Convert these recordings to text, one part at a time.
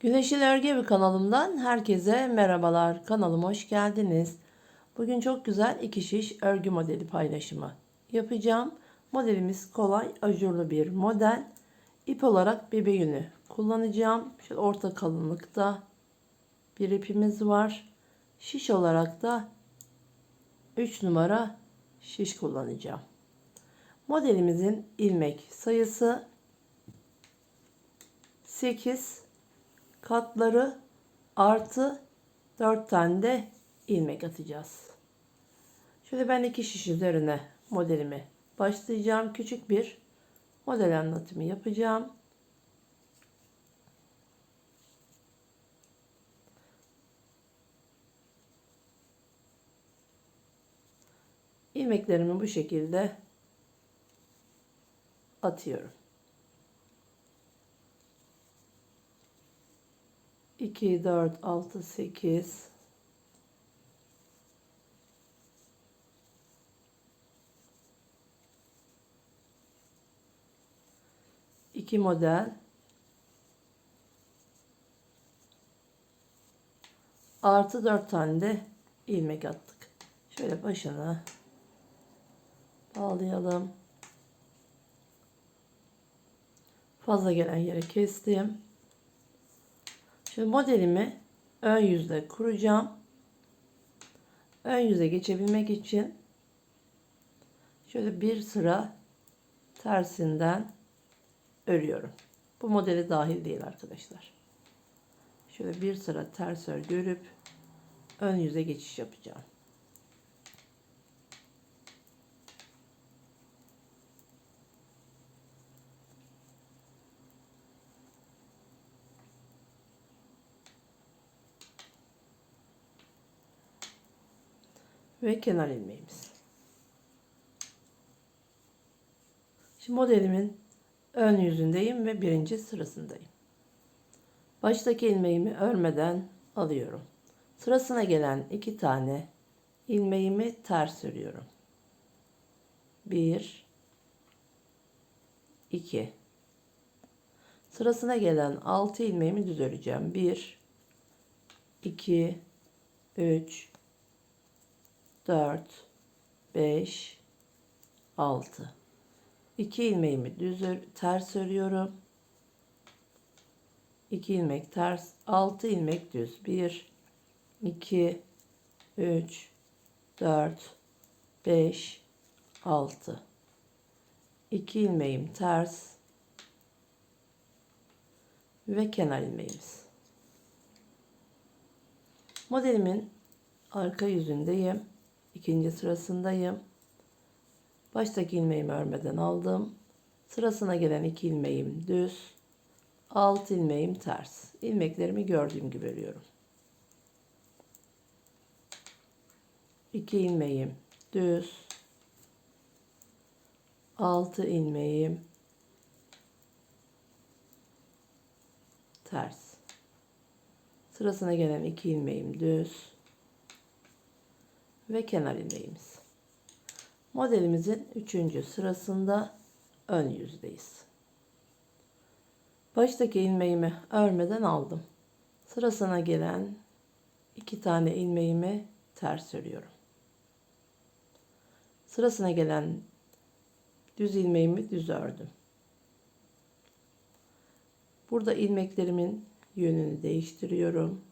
Güneşli Örgü Evi kanalımdan herkese merhabalar. Kanalıma hoş geldiniz. Bugün çok güzel iki şiş örgü modeli paylaşımı yapacağım. Modelimiz kolay, ajurlu bir model. İp olarak bebe yünü kullanacağım. Şöyle orta kalınlıkta bir ipimiz var. Şiş olarak da 3 numara şiş kullanacağım. Modelimizin ilmek sayısı 8 katları artı 4 tane de ilmek atacağız. Şöyle ben iki şiş üzerine modelimi başlayacağım. Küçük bir model anlatımı yapacağım. ilmeklerimi bu şekilde atıyorum. 2 4 6 8 2 model artı 4 tane de ilmek attık. Şöyle başına bağlayalım. Fazla gelen yere kestim. Şimdi modelimi ön yüzde kuracağım. Ön yüze geçebilmek için şöyle bir sıra tersinden örüyorum. Bu modeli dahil değil arkadaşlar. Şöyle bir sıra ters örgü örüp ön yüze geçiş yapacağım. Ve kenar ilmeğimiz. Şimdi modelimin ön yüzündeyim ve birinci sırasındayım. Baştaki ilmeğimi örmeden alıyorum. Sırasına gelen iki tane ilmeğimi ters örüyorum. Bir, iki. Sırasına gelen altı ilmeğimi düz öreceğim. Bir, iki, üç, 4 5 6 2 ilmeğimi düz ters örüyorum. 2 ilmek ters 6 ilmek düz. 1 2 3 4 5 6 2 ilmeğim ters ve kenar ilmeğimiz. Modelimin arka yüzündeyim ikinci sırasındayım. Baştaki ilmeğimi örmeden aldım. Sırasına gelen iki ilmeğim düz. Alt ilmeğim ters. İlmeklerimi gördüğüm gibi örüyorum. İki ilmeğim düz. Altı ilmeğim ters. Sırasına gelen iki ilmeğim düz ve kenar ilmeğimiz. Modelimizin 3. sırasında ön yüzdeyiz. Baştaki ilmeğimi örmeden aldım. Sırasına gelen iki tane ilmeğimi ters örüyorum. Sırasına gelen düz ilmeğimi düz ördüm. Burada ilmeklerimin yönünü değiştiriyorum.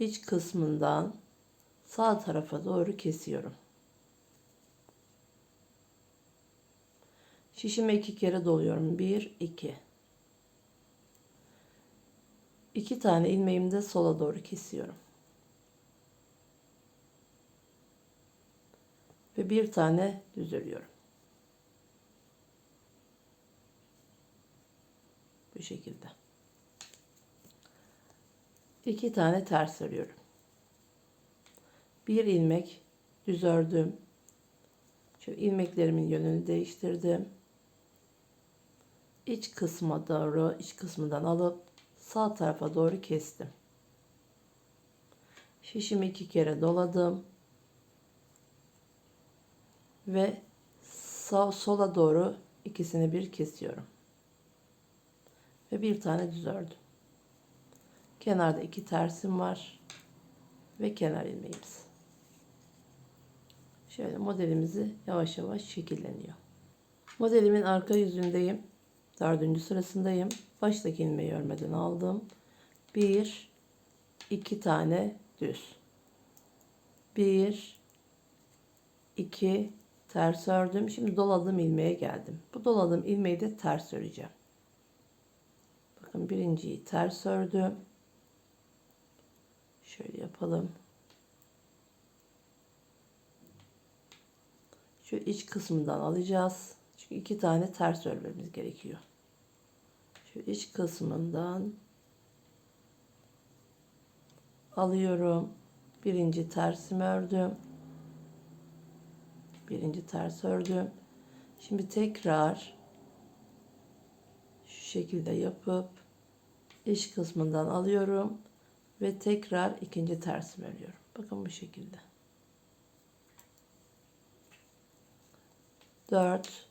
İç kısmından sağ tarafa doğru kesiyorum. Şişime iki kere doluyorum. Bir, iki. İki tane ilmeğimi de sola doğru kesiyorum. Ve bir tane düz örüyorum. Bu şekilde iki tane ters örüyorum. Bir ilmek düz ördüm. Şöyle ilmeklerimin yönünü değiştirdim. İç kısma doğru, iç kısmından alıp sağ tarafa doğru kestim. Şişimi iki kere doladım. Ve sağ sola doğru ikisini bir kesiyorum. ve bir tane düz ördüm. Kenarda iki tersim var ve kenar ilmeğimiz. Şöyle modelimizi yavaş yavaş şekilleniyor. Modelimin arka yüzündeyim. Dördüncü sırasındayım. Baştaki ilmeği örmeden aldım. Bir, iki tane düz. Bir, iki, ters ördüm. Şimdi doladığım ilmeğe geldim. Bu doladığım ilmeği de ters öreceğim. Bakın birinciyi ters ördüm. Şöyle yapalım. Şu iç kısmından alacağız. Çünkü iki tane ters örmemiz gerekiyor. Şu iç kısmından alıyorum. Birinci tersimi ördüm. Birinci ters ördüm. Şimdi tekrar şu şekilde yapıp iç kısmından alıyorum ve tekrar ikinci tersimi örüyorum. Bakın bu şekilde. 4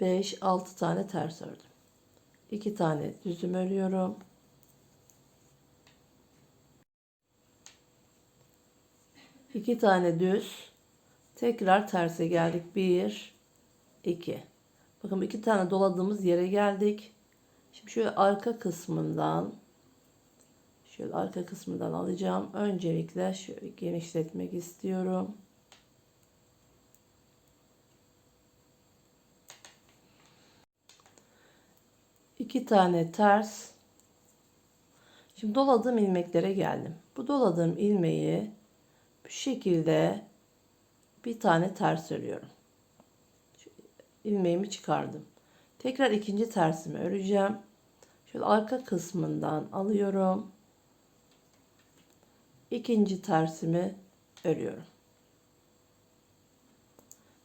5 6 tane ters ördüm. 2 tane düzüm örüyorum. İki tane düz. Tekrar terse geldik. 1 2 Bakın iki tane doladığımız yere geldik. Şimdi şöyle arka kısmından şöyle arka kısmından alacağım. Öncelikle şöyle genişletmek istiyorum. iki tane ters. Şimdi doladığım ilmeklere geldim. Bu doladığım ilmeği bu şekilde bir tane ters örüyorum. İlmeğimi çıkardım. Tekrar ikinci tersimi öreceğim. Şöyle arka kısmından alıyorum. İkinci tersimi örüyorum.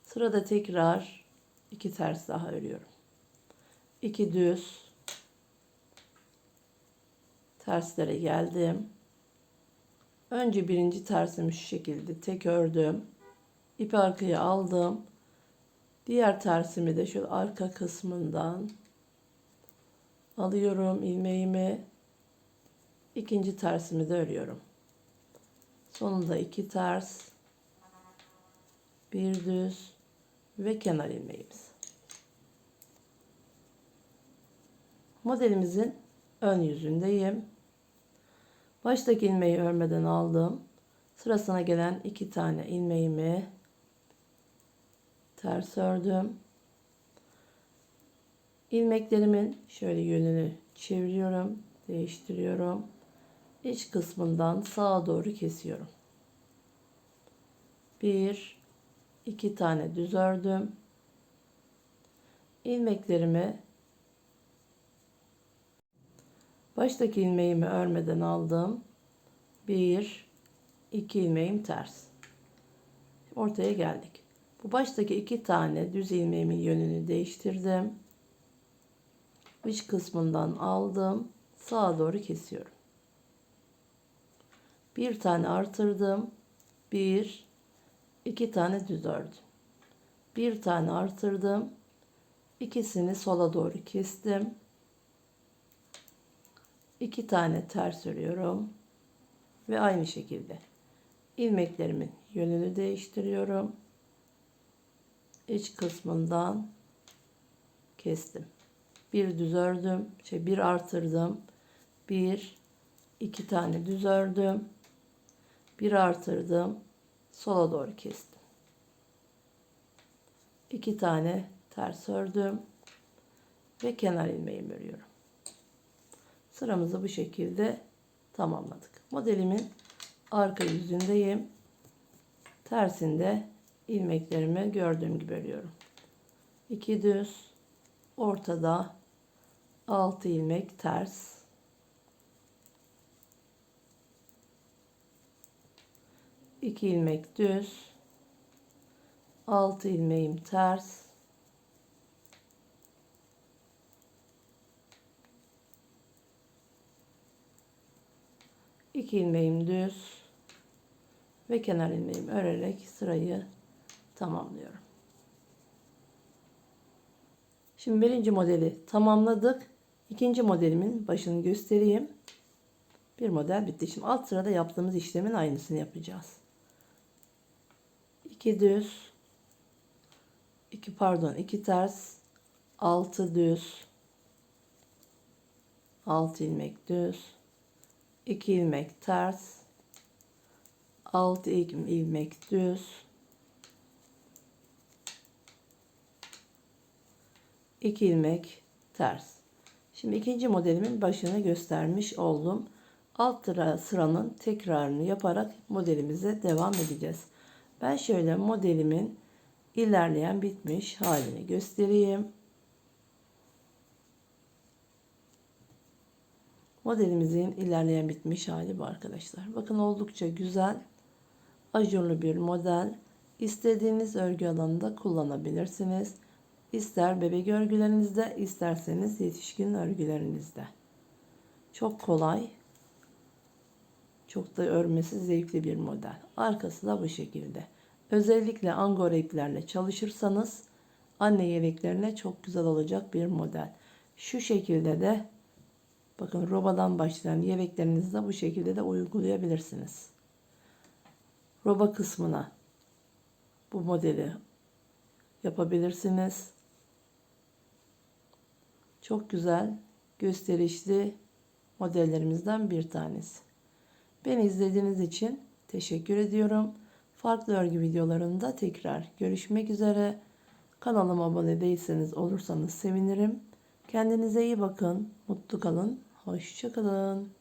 Sırada tekrar iki ters daha örüyorum. 2 düz terslere geldim. Önce birinci tersimi şu şekilde tek ördüm. İpi arkaya aldım. Diğer tersimi de şöyle arka kısmından alıyorum ilmeğimi. İkinci tersimi de örüyorum. Sonunda iki ters, bir düz ve kenar ilmeğimiz. Modelimizin ön yüzündeyim. Baştaki ilmeği örmeden aldım. Sırasına gelen iki tane ilmeğimi ters ördüm. İlmeklerimin şöyle yönünü çeviriyorum, değiştiriyorum. İç kısmından sağa doğru kesiyorum. Bir, iki tane düz ördüm. İlmeklerimi Baştaki ilmeğimi örmeden aldım. Bir, iki ilmeğim ters. Ortaya geldik. Bu baştaki iki tane düz ilmeğimin yönünü değiştirdim. İç kısmından aldım. Sağa doğru kesiyorum. Bir tane artırdım. Bir, iki tane düz ördüm. Bir tane artırdım. İkisini sola doğru kestim. 2 tane ters örüyorum ve aynı şekilde ilmeklerimin yönünü değiştiriyorum. İç kısmından kestim. Bir düz ördüm, şey bir artırdım. Bir, iki tane düz ördüm. Bir artırdım. Sola doğru kestim. İki tane ters ördüm ve kenar ilmeğimi örüyorum. Sıramızı bu şekilde tamamladık. Modelimin arka yüzündeyim. Tersinde ilmeklerimi gördüğüm gibi örüyorum. 2 düz, ortada 6 ilmek ters. İki ilmek düz, 6 ilmeğim ters. 2 ilmeğim düz ve kenar ilmeğimi örerek sırayı tamamlıyorum. Şimdi birinci modeli tamamladık. İkinci modelimin başını göstereyim. Bir model bitti. Şimdi alt sırada yaptığımız işlemin aynısını yapacağız. 2 düz 2 pardon 2 ters 6 düz 6 ilmek düz 2 ilmek ters 6 ilmek düz 2 ilmek ters. Şimdi ikinci modelimin başını göstermiş oldum. Alt sıra- sıranın tekrarını yaparak modelimize devam edeceğiz. Ben şöyle modelimin ilerleyen bitmiş halini göstereyim. Modelimizin ilerleyen bitmiş hali bu arkadaşlar. Bakın oldukça güzel, ajurlu bir model. İstediğiniz örgü alanında kullanabilirsiniz. İster bebek örgülerinizde, isterseniz yetişkin örgülerinizde. Çok kolay, çok da örmesi zevkli bir model. Arkası da bu şekilde. Özellikle angora iplerle çalışırsanız anne yeleklerine çok güzel olacak bir model. Şu şekilde de bakın robadan başlayan yeleklerinizi de bu şekilde de uygulayabilirsiniz. Roba kısmına bu modeli yapabilirsiniz. Çok güzel, gösterişli modellerimizden bir tanesi. Beni izlediğiniz için teşekkür ediyorum. Farklı örgü videolarında tekrar görüşmek üzere. Kanalıma abone değilseniz olursanız sevinirim. Kendinize iyi bakın. Mutlu kalın. Hoşçakalın.